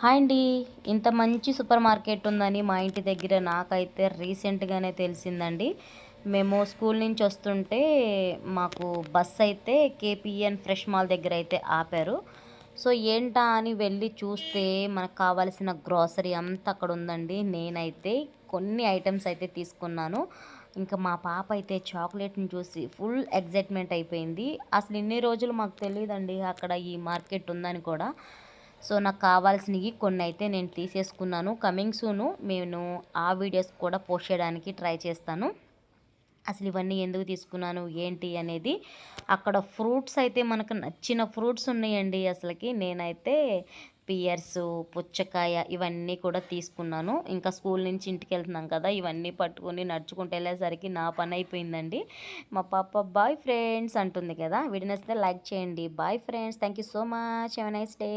Hi అండి. ఇంత మంచి సూపర్ మార్కెట్ ఉందని మా ఇంటి దగ్గర నాకైతే రీసెంట్గానే తెలిసిందండి. మేము స్కూల్ నుంచి వస్తుంటే మాకు బస్ అయితే కేపీఎన్ ఫ్రెష్ మాల్ దగ్గర అయితే ఆపారు. సో ఏంటా అని వెళ్ళి చూస్తే మనకు కావాల్సిన గ్రాసరీ అంతా అక్కడ ఉందండి. నేనైతే కొన్ని ఐటమ్స్ అయితే తీసుకున్నాను. ఇంకా మా పాప అయితే చాక్లెట్ని చూసి ఫుల్ ఎగ్జైట్మెంట్ అయిపోయింది. అసలు ఇన్ని రోజులు మాకు తెలియదండి అక్కడ ఈ మార్కెట్ ఉందని కూడా. సో నాకు కావాల్సినవి కొన్ని అయితే నేను తీసేసుకున్నాను. కమింగ్ సూను నేను ఆ వీడియోస్ కూడా పోస్ట్ చేయడానికి ట్రై చేస్తాను. అసలు ఇవన్నీ ఎందుకు తీసుకున్నాను ఏంటి అనేది అక్కడ ఫ్రూట్స్ అయితే మనకు నచ్చిన ఫ్రూట్స్ ఉన్నాయండి అసలుకి. నేనైతే పియర్స్ పుచ్చకాయ ఇవన్నీ కూడా తీసుకున్నాను. ఇంకా స్కూల్ నుంచి ఇంటికి వెళ్తున్నాం కదా ఇవన్నీ పట్టుకొని నడుచుకుంటూ వెళ్ళేసరికి నా పని అయిపోయిందండి. మా పాప బాయ్ ఫ్రెండ్స్ అంటుంది కదా వీడినస్తే లైక్ చేయండి. Bye friends thank you so much. Have nice day.